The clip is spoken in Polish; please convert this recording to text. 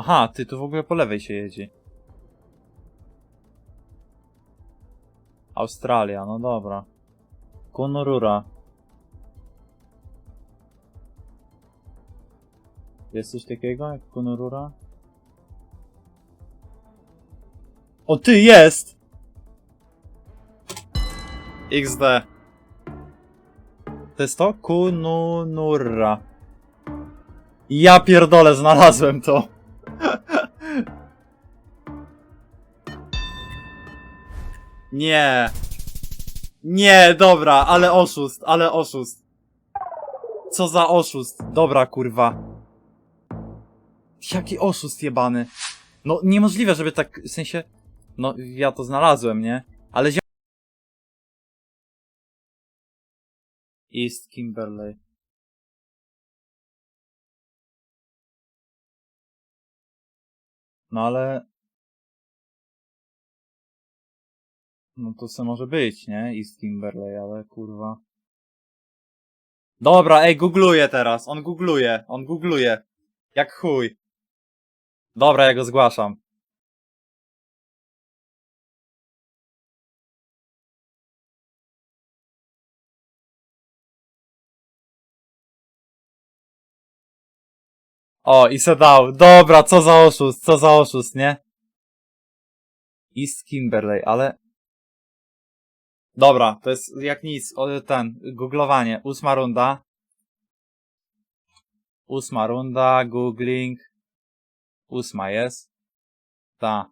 Aha, ty tu w ogóle po lewej się jedzie. Australia, no dobra. Kunurura. Jest coś takiego jak Kunurura? O ty, jest! XD. To jest to? Kununura. Ja pierdolę, znalazłem to. Nie. Nie, dobra, ale oszust, ale oszust. Co za oszust. Dobra, kurwa. Jaki oszust jebany. No, niemożliwe, żeby tak, w sensie... No, ja to znalazłem, nie? Ale zia... East Kimberley. No ale... No to co może być, nie? East Kimberley, ale kurwa... Dobra, ej, googluję teraz. On googluje, on googluje. Jak chuj. Dobra, ja go zgłaszam. O, i se dał. Dobra, co za oszust, co za oszust, nie? East Kimberley, ale... Dobra, to jest jak nic, ten, googlowanie. Ósma runda. Ósma runda, googling. Ósma jest. Ta.